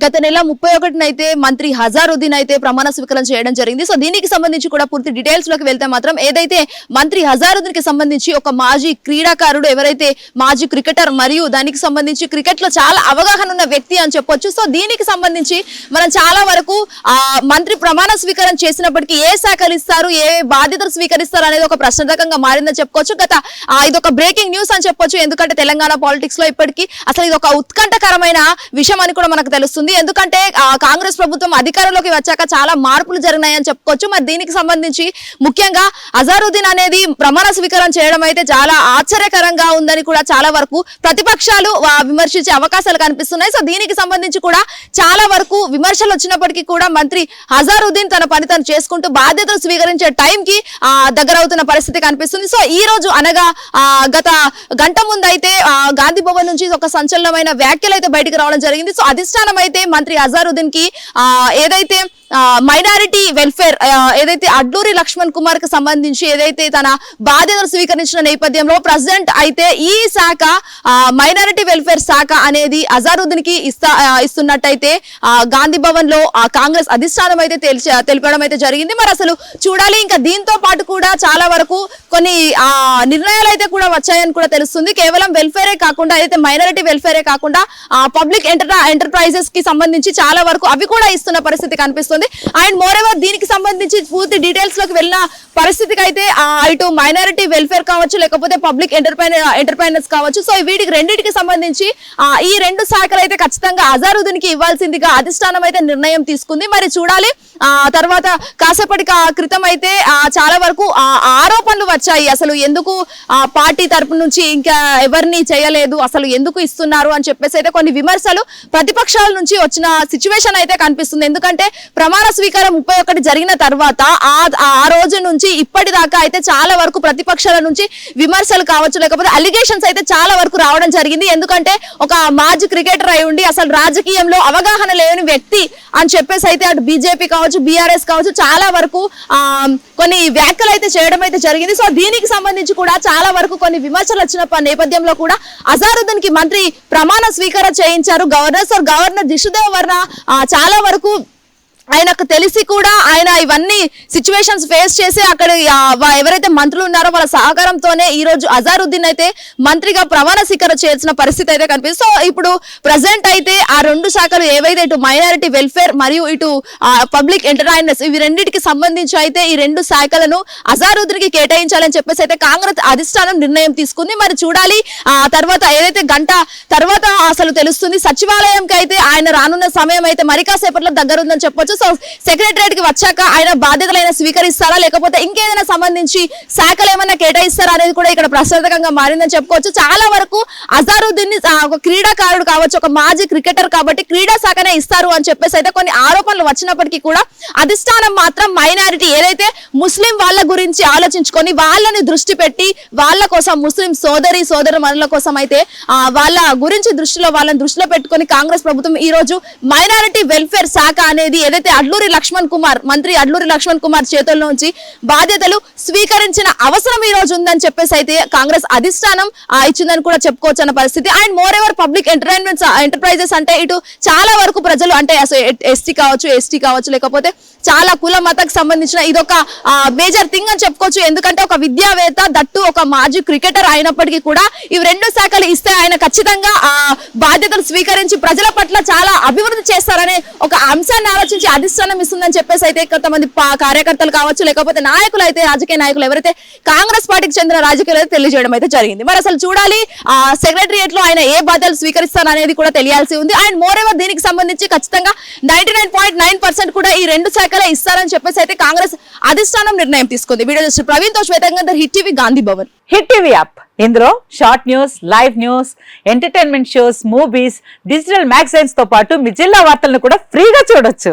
గత నెల ముప్పై ఒకటినైతే మంత్రి హజారుద్దీన్ అయితే ప్రమాణ స్వీకారం చేయడం జరిగింది. సో దీనికి సంబంధించి కూడా పూర్తి డీటెయిల్స్లోకి వెళ్తే మాత్రం ఏదైతే మంత్రి హజారుద్దీన్కి సంబంధించి ఒక మాజీ క్రీడాకారుడు ఎవరైతే మాజీ క్రికెటర్ మరియు దానికి సంబంధించి క్రికెట్లో చాలా అవగాహన ఉన్న వ్యక్తి అని చెప్పొచ్చు. సో దీనికి సంబంధించి మనం చాలా వరకు ఆ మంత్రి ప్రమాణ స్వీకారం చేసినప్పటికీ ఏ శాఖలు ఇస్తారు ఏ బాధ్యతలు స్వీకరిస్తారు అనేది ఒక ప్రశ్నార్థకంగా మారిందని చెప్పుకోవచ్చు. గత ఇది ఒక బ్రేకింగ్ న్యూస్ అని చెప్పొచ్చు. ఎందుకంటే తెలంగాణ పాలిటిక్స్లో ఇప్పటికీ అసలు ఇది ఒక ఉత్కంఠకరమైన విషయం అని కూడా మనకు తెలుస్తుంది. ఎందుకంటే కాంగ్రెస్ ప్రభుత్వం అధికారంలోకి వచ్చాక చాలా మార్పులు జరిగినాయని చెప్పుకోవచ్చు. మరి దీనికి సంబంధించి ముఖ్యంగా అజారుద్దీన్ అనేది ప్రమాణ స్వీకారం చేయడం అయితే చాలా ఆశ్చర్యకరంగా ఉందని కూడా చాలా వరకు ప్రతిపక్షాలు విమర్శించే అవకాశాలు కనిపిస్తున్నాయి. సో దీనికి సంబంధించి కూడా చాలా వరకు విమర్శలు వచ్చినప్పటికీ కూడా మంత్రి హజారుద్దీన్ తన పని తను చేసుకుంటూ బాధ్యతలు స్వీకరించే టైంకి ఆ, దగ్గర అవుతున్న పరిస్థితి కనిపిస్తుంది. సో ఈ రోజు అనగా ఆ, గత గంట ముందు అయితే ఆ, గాంధీ భవన్ నుంచి ఒక సంచలనమైన వ్యాఖ్యలు అయితే బయటకు రావడం జరిగింది. సో అధిష్టానం అయితే మంత్రి అజారుద్దీన్కి ఏదైతే మైనారిటీ వెల్ఫేర్ ఏదైతే అడ్లూరి లక్ష్మణ్ కుమార్కి సంబంధించి ఏదైతే తన బాధ్యతలు స్వీకరించిన నేపథ్యంలో ప్రజెంట్ అయితే ఈ శాఖ మైనారిటీ వెల్ఫేర్ శాఖ అనేది అజారుద్దీన్కి ఇస్తా ఇస్తున్నట్టయితే గాంధీ భవన్లో కాంగ్రెస్ అధిష్టానం అయితే తెలిసి తెలిపడం అయితే జరిగింది. మరి అసలు చూడాలి ఇంకా దీంతో పాటు కూడా చాలా వరకు కొన్ని నిర్ణయాలు అయితే కూడా వచ్చాయని కూడా తెలుస్తుంది. కేవలం వెల్ఫేరే కాకుండా ఏదైతే మైనారిటీ వెల్ఫేరే కాకుండా పబ్లిక్ ఎంటర్ ఎంటర్ప్రైజెస్కి సంబంధించి చాలా వరకు అవి కూడా ఇస్తున్న పరిస్థితి కనిపిస్తుంది. అండ్ మోర్ ఎవర్ దీనికి సంబంధించి పూర్తి డీటెయిల్స్లోకి వెళ్ళిన పరిస్థితికి అయితే ఇటు మైనారిటీ వెల్ఫేర్ కావచ్చు లేకపోతే పబ్లిక్ ఎంటర్ప్రైన్ ఎంటర్ప్రైనర్స్ కావచ్చు. సో వీటికి రెండింటికి సంబంధించి ఈ రెండు శాఖలు అయితే ఖచ్చితంగా అజారుద్దీన్కి ఇవ్వాల్సిందిగా అధిష్టానం అయితే నిర్ణయం తీసుకుంది. మరి చూడాలి ఆ తర్వాత కాసేపటి క్రితం అయితే చాలా వరకు ఆ, ఆరోపణలు వచ్చాయి. అసలు ఎందుకు ఆ పార్టీ తరపు నుంచి ఇంకా ఎవరిని చేయలేదు? అసలు ఎందుకు ఇస్తున్నారు? అని చెప్పేసి అయితే కొన్ని విమర్శలు ప్రతిపక్షాల నుంచి వచ్చిన సిచ్యువేషన్ అయితే కనిపిస్తుంది. ఎందుకంటే ప్రమాణ స్వీకారం ముప్పై ఒకటి జరిగిన తర్వాత ఆ ఆ రోజు నుంచి ఇప్పటిదాకా అయితే చాలా వరకు ప్రతిపక్షాల నుంచి విమర్శలు కావచ్చు లేకపోతే అలిగేషన్స్ అయితే చాలా వరకు రావడం జరిగింది. ఎందుకంటే ఒక మాజీ క్రికెటర్ అయి ఉండి అసలు రాజకీయంలో అవగాహన లేని వ్యక్తి అని చెప్పేసి అయితే అటు బీజేపీ కావచ్చు బీఆర్ఎస్ కావచ్చు చాలా వరకు కొన్ని వ్యాఖ్యలు అయితే చేయడం అయితే జరిగింది. సో దీనికి సంబంధించి కూడా చాలా వరకు కొన్ని విమర్శలు వచ్చిన నేపథ్యంలో కూడా అజారుద్దీన్కి మంత్రి ప్రమాణ స్వీకారం చేయించారు. గవర్నర్ సార్ గవర్నర్ జిషుదేవ్ వర్ణ చాలా వరకు ఆయనకు తెలిసి కూడా ఆయన ఇవన్నీ సిచ్యువేషన్స్ ఫేస్ చేసి అక్కడ ఎవరైతే మంత్రులు ఉన్నారో వాళ్ళ సహకారంతోనే ఈ రోజు అజారుద్దీన్ అయితే మంత్రిగా ప్రమాణ స్వీకారం చేయాల్సిన పరిస్థితి అయితే కనిపిస్తుంది. సో ఇప్పుడు ప్రజెంట్ అయితే ఆ రెండు శాఖలు ఏవైతే ఇటు మైనారిటీ వెల్ఫేర్ మరియు ఇటు పబ్లిక్ ఎంటర్టైన్మెంట్స్ ఇవి రెండింటికి సంబంధించి అయితే ఈ రెండు శాఖలను అజారుద్దీన్కి కేటాయించాలని చెప్పేసి అయితే కాంగ్రెస్ అధిష్టానం నిర్ణయం తీసుకుంది. మరి చూడాలి ఆ తర్వాత ఏదైతే గంట తర్వాత అసలు తెలుస్తుంది సచివాలయంకి అయితే ఆయన రానున్న సమయం అయితే మరి కాసేపట్లో దగ్గర చెప్పొచ్చు. సో సెక్రటరియట్కి వచ్చాక ఆయన బాధ్యతలు అయినా స్వీకరిస్తారా? లేకపోతే ఇంకేదైనా సంబంధించి శాఖలు ఏమైనా కేటాయిస్తారా అనేది కూడా ఇక్కడ ప్రశ్నార్థకంగా మారిందని చెప్పుకోవచ్చు. చాలా వరకు అజారుద్దీన్ ఒక క్రీడాకారుడు కావచ్చు ఒక మాజీ క్రికెటర్ కాబట్టి క్రీడా శాఖనే ఇస్తారు అని చెప్పేసి అయితే కొన్ని ఆరోపణలు వచ్చినప్పటికీ కూడా అధిష్టానం మాత్రం మైనారిటీ ఏదైతే ముస్లిం వాళ్ళ గురించి ఆలోచించుకొని వాళ్ళని దృష్టి పెట్టి వాళ్ళ కోసం ముస్లిం సోదరి సోదరు మనుల కోసం అయితే వాళ్ళ గురించి దృష్టిలో వాళ్ళని దృష్టిలో పెట్టుకొని కాంగ్రెస్ ప్రభుత్వం ఈ రోజు మైనారిటీ వెల్ఫేర్ శాఖ అనేది ఏదైతే అడ్లూరి లక్ష్మణ్ కుమార్ మంత్రి అడ్లూరి లక్ష్మణ్ కుమార్ చేతుల్లోంచి బాధ్యతలు స్వీకరించిన అవసరం ఈ రోజు ఉందని చెప్పేసి అయితే కాంగ్రెస్ అధిష్టానం ఇచ్చిందని కూడా చెప్పుకోవచ్చు అన్న పరిస్థితి. And moreover public entertainment enterprises అంటే ఇటు చాలా వరకు ప్రజలు అంటే ఎస్టీ కావచ్చు ఎస్టీ కావచ్చు లేకపోతే చాలా కుల మతకు సంబంధించిన ఇదొక మేజర్ థింగ్ అని చెప్పుకోవచ్చు. ఎందుకంటే ఒక విద్యావేత్త దట్టు ఒక మాజీ క్రికెటర్ అయినప్పటికీ కూడా ఇవి రెండు శాఖలు ఇస్తే ఆయన ఖచ్చితంగా ఆ బాధ్యతలు స్వీకరించి ప్రజల పట్ల చాలా అభివృద్ధి చేస్తారనే ఒక అంశాన్ని ఆలోచించి అధిష్టానం ఇస్తుందని చెప్పేసి అయితే కొంతమంది కార్యకర్తలు కావచ్చు లేకపోతే నాయకులు అయితే రాజకీయ నాయకులు ఎవరైతే కాంగ్రెస్ పార్టీకి చెందిన రాజకీయాలు అయితే తెలియజేయడం అయితే జరిగింది. మరి అసలు చూడాలి ఆ సెక్రటరియట్లో ఆయన ఏ బాధ్యతలు స్వీకరిస్తారనేది కూడా తెలియాల్సి ఉంది. అండ్ మోర్ ఎవర్ దీనికి సంబంధించి ఖచ్చితంగా నైన్టీ కూడా ఈ రెండు శాఖలే ఇస్తారని చెప్పేసి అయితే కాంగ్రెస్ అధిష్టానం నిర్ణయం తీసుకుంది. వీడియో జస్ట్ ప్రవీణ్తో శ్వేతంగా hit TV Gandhi Bhavan. Hit TV app. ఇందులో short news live news entertainment shows movies digital మ్యాగజైన్స్తో పాటు మీ జిల్లా వార్తలను కూడా ఫ్రీగా చూడొచ్చు.